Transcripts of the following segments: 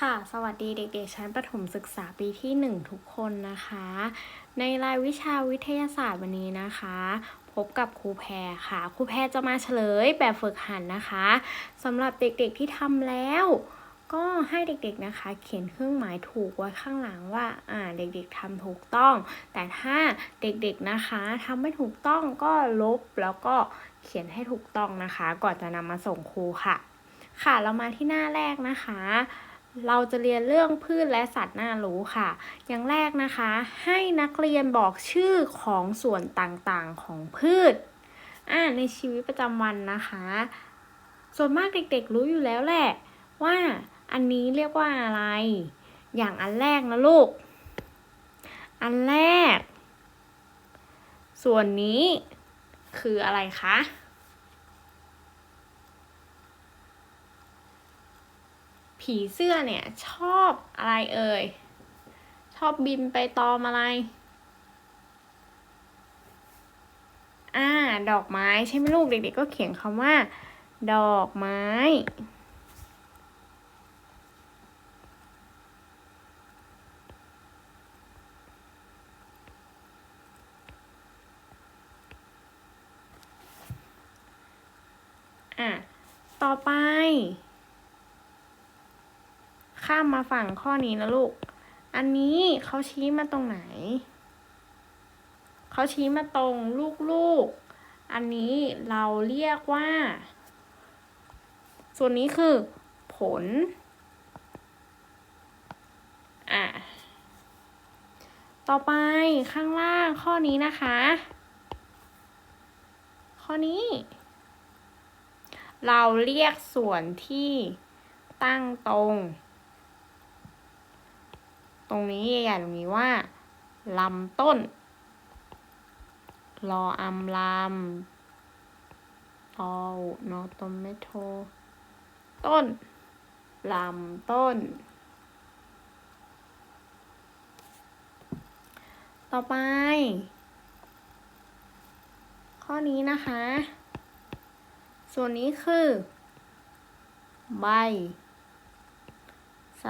ค่ะ สวัสดีเด็กๆ ชั้นประถมศึกษาปีที่ 1 ทุกคนนะคะ ในรายวิชาวิทยาศาสตร์วันนี้นะคะ พบกับครูแพรค่ะ ครูแพรจะมาเฉลยแบบฝึกหัดนะคะสำหรับเด็กๆที่ทำแล้ว ก็ให้เด็กๆนะคะ เขียนเครื่องหมายถูกไว้ข้างหลังว่าอ่าเด็กๆทำถูกต้อง แต่ถ้าเด็กๆนะคะทำไม่ถูกต้องก็ลบแล้วก็เขียนให้ถูกต้องนะคะ ก่อนจะนำมาส่งครูค่ะ ค่ะเรามาที่หน้าแรกนะคะ เราจะเรียนเรื่องพืชและสัตว์น่ารู้ค่ะ อย่างแรกนะคะ ให้นักเรียนบอกชื่อของส่วนต่างๆของพืชอ่าในชีวิตประจำวันนะคะ ส่วนมากเด็กๆรู้อยู่แล้วแหละ ว่าอันนี้เรียกว่าอะไร อย่างอันแรกนะลูก อันแรก ส่วนนี้คืออะไรคะ ผีเสื้อเนี่ยชอบอะไรเอ่ย ชอบบินไปตอมอะไร อ่า ดอกไม้ใช่ไหมลูกเด็กๆก็เขียนคำว่า ดอกไม้ อะ ต่อไป ข้ามมาฝั่งข้อนี้นะลูก อันนี้เขาชี้มาตรงไหน เขาชี้มาตรงลูกๆ อันนี้เราเรียกว่า ส่วนนี้คือผล อะ ต่อไปข้างล่างข้อนี้นะคะ ข้อนี้ เราเรียกส่วนที่ตั้งตรง ตรงนี้ใหญ่ๆตรงนี้ว่าลำต้น รออำลำตอนอตเมโท ต้น ลำต้น ต่อไป ข้อนี้นะคะ ส่วนนี้คือ ใบ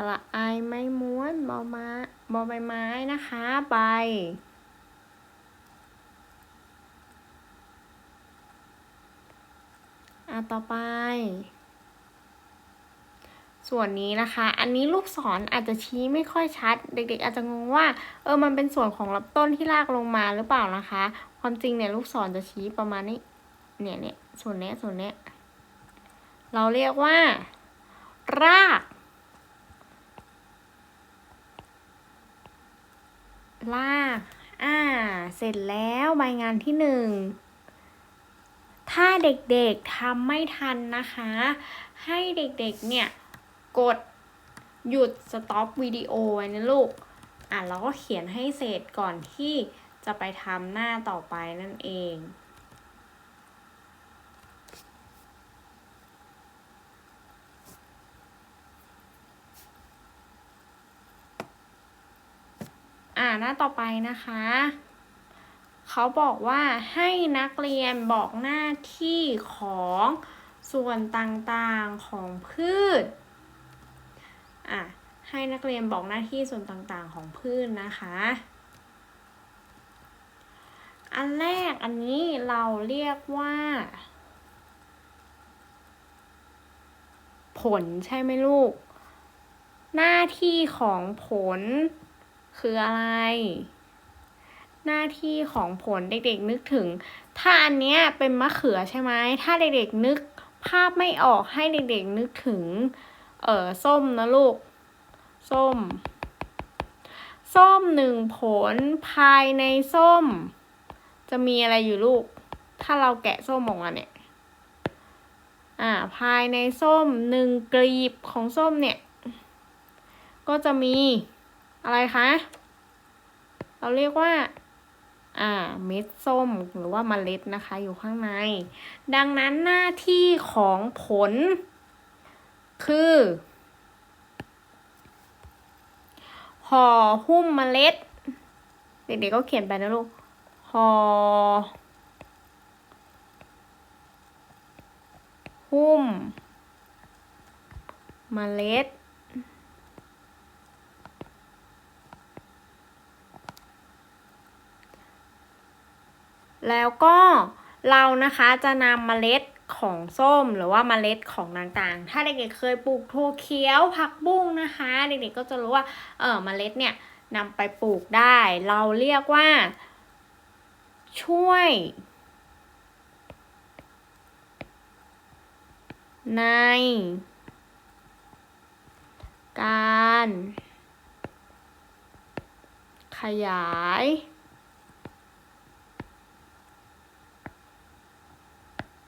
ระอายไม้ม้วนบอมาบอใบไม้นะคะใบอะต่อไป ส่วนนี้นะคะ อันนี้ลูกศรออาจจะชี้ไม่ค่อยชัด เด็ก ๆ อาจจะงงว่า เออมันเป็นส่วนของลำต้นที่ลากลงมาหรือเปล่านะคะ ความจริงเนี่ยลูกศรจะชี้ประมาณนี้ เนี่ยเนี่ยส่วนเนี้ยส่วนเนี้ยเราเรียกว่า ราก ลาก อ่า เสร็จแล้วใบงานที่หนึ่ง ถ้าเด็กๆทำไม่ทันนะคะ ให้เด็กๆเนี่ย กดหยุดสต็อปวิดีโอไว้นะลูก อะแล้วก็เขียนให้เสร็จก่อนที่จะไปทำหน้าต่อไปนั่นเอง อ่าหน้าต่อไปนะคะ เขาบอกว่าให้นักเรียนบอกหน้าที่ของส่วนต่างๆของพืชอะให้นักเรียนบอกหน้าที่ส่วนต่างๆของพืชนะคะ อันแรกอันนี้เราเรียกว่า ผลใช่ไหมลูก หน้าที่ของผล คืออะไร หน้าที่ของผลเด็กๆนึกถึง ถ้าอันเนี้ยเป็นมะเขือใช่ไหมถ้าเด็กๆนึกภาพไม่ออกให้เด็กๆนึกถึง เออส้มนะลูก ส้ม ส้มหนึ่งผลภายในส้ม จะมีอะไรอยู่ลูก ถ้าเราแกะส้มออกมาเนี่ย อ่า ภายในส้มหนึ่งกลีบของส้มเนี่ย ก็จะมี อะไรคะ เราเรียกว่า อ่า เม็ดส้มหรือว่าเมล็ดนะคะ อยู่ข้างใน ดังนั้นหน้าที่ของผล คือ ห่อหุ้มเมล็ด เด็กๆก็เขียนไปนะลูก ห่อหุ้มเมล็ด แล้วก็เรานะคะจะนำเมล็ดของส้มหรือว่าเมล็ดของต่างๆ ถ้าเด็กๆเคยปลูกถั่วเขียวผักบุ้งนะคะ เด็กๆก็จะรู้ว่าเออเมล็ดเนี่ยนำไปปลูกได้ เราเรียกว่า ช่วย ใน การ ขยาย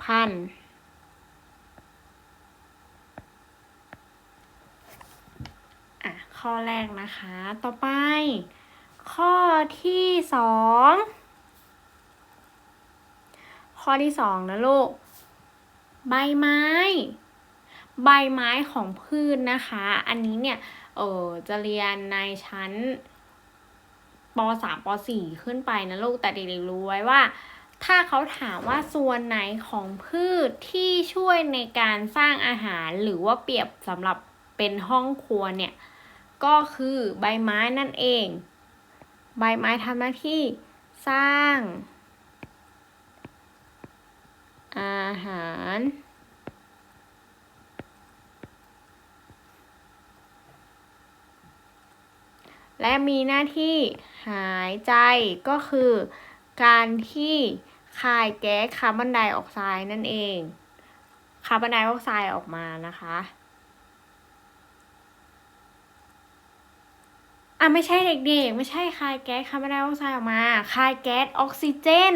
พันธ์อะ ข้อแรกนะคะ ต่อไป ข้อที่สองข้อที่สองนะลูก ใบไม้ ใบไม้ของพืชนะคะ อันนี้เนี่ยเออจะเรียนในชั้นป .3 ป .4 ขึ้นไปนะลูกแต่เด็กๆรู้ไว้ว่า ถ้าเขาถามว่าส่วนไหนของพืชที่ช่วยในการสร้างอาหารหรือว่าเปรียบสำหรับเป็นห้องครัวเนี่ย ก็คือใบไม้นั่นเอง ใบไม้ทำหน้าที่สร้าง อาหาร และมีหน้าที่หายใจก็คือ การที่คายแก๊สคาร์บอนไดออกไซด์นั่นเอง คาร์บอนไดออกไซด์ออกมานะคะอะไม่ใช่เด็กๆ ไม่ใช่คายแก๊สคาร์บอนไดออกไซด์ออกมาคายแก๊สออกซิเจน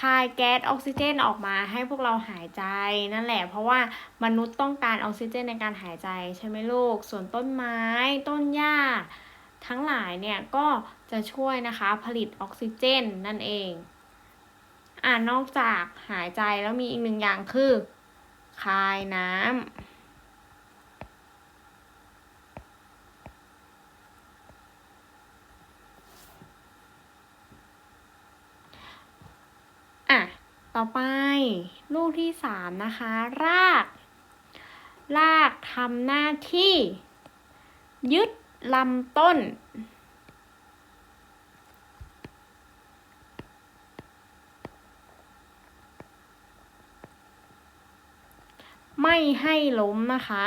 คายแก๊สออกซิเจนออกมาให้พวกเราหายใจนั่นแหละ เพราะว่ามนุษย์ต้องการออกซิเจนในการหายใจใช่ไหมลูก ส่วนต้นไม้ต้นหญ้า ทั้งหลายเนี่ยก็จะช่วยนะคะผลิตออกซิเจนนั่นเองอ่านอกจากหายใจแล้วมีอีกหนึ่งอย่างคือ คายน้ำอะต่อไปลูกที่สามนะคะ ราก รากทำหน้าที่ ยึด ลำต้น ไม่ให้ล้มนะคะ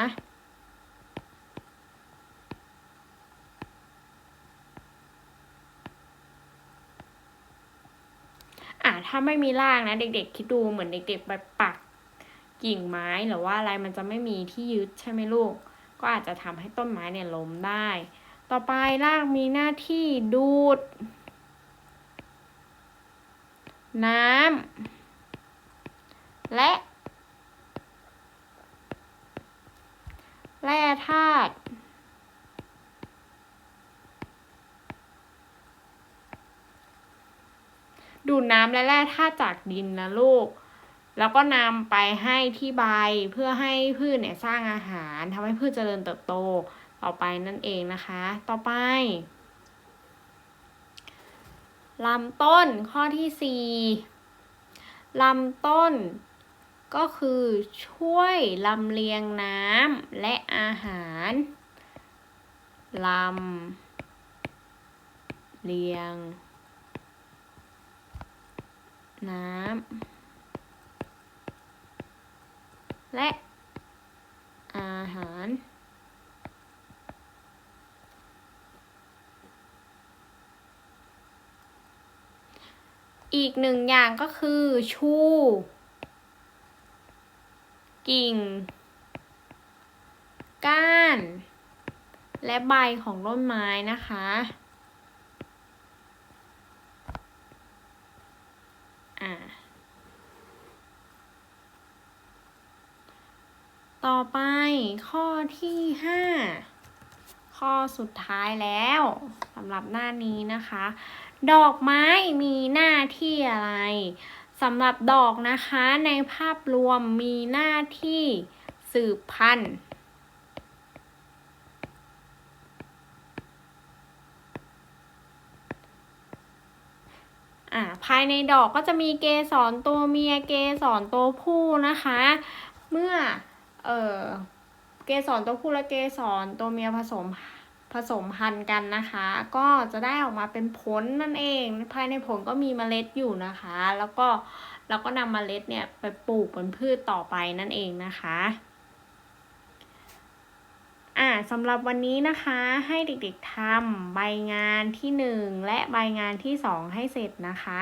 อะ ถ้าไม่มีรากนะ เด็กๆ คิดดูเหมือนเด็กๆไปปักกิ่งไม้หรือว่าอะไรมันจะไม่มีที่ยึดใช่ไหมลูก ก็อาจจะทำให้ต้นไม้เนี่ยล้มได้ ต่อไปรากมีหน้าที่ดูด น้ำและ แร่ธาตุดูดน้ำและแร่ธาตุจากดินนะลูก แล้วก็นำไปให้ที่ใบเพื่อให้พืชเนี่ยสร้างอาหารทำให้พืชเจริญเติบโตต่อไปนั่นเองนะคะ ต่อไปลำต้นข้อที่สี่ลำต้นก็คือช่วยลำเลียงน้ำและอาหารลำเลียงน้ำ และอาหาร อีกหนึ่งอย่างก็คือ ชู กิ่ง ก้าน และใบของต้นไม้นะคะอ่า ต่อไปข้อที่ห้าข้อสุดท้ายแล้วสำหรับหน้านี้นะคะ ดอกไม้มีหน้าที่อะไรสำหรับดอกนะคะในภาพรวมมีหน้าที่สืบพันธุ์อ่าภายในดอกก็จะมีเกสรตัวเมียเกสรตัวผู้นะคะ เมื่อ เอ่อเกสรตัวผู้และเกสรตัวเมียผสมผสมพันธุ์กันนะคะ ก็จะได้ออกมาเป็นผลนั่นเอง ภายในผลก็มีเมล็ดอยู่นะคะ แล้วก็เราก็นำเมล็ดเนี่ยไปปลูกเป็นพืชต่อไปนั่นเองนะคะอ่าสำหรับวันนี้นะคะให้เด็กๆทำใบงานที่ 1 และใบงานที่ 2 ให้เสร็จนะคะ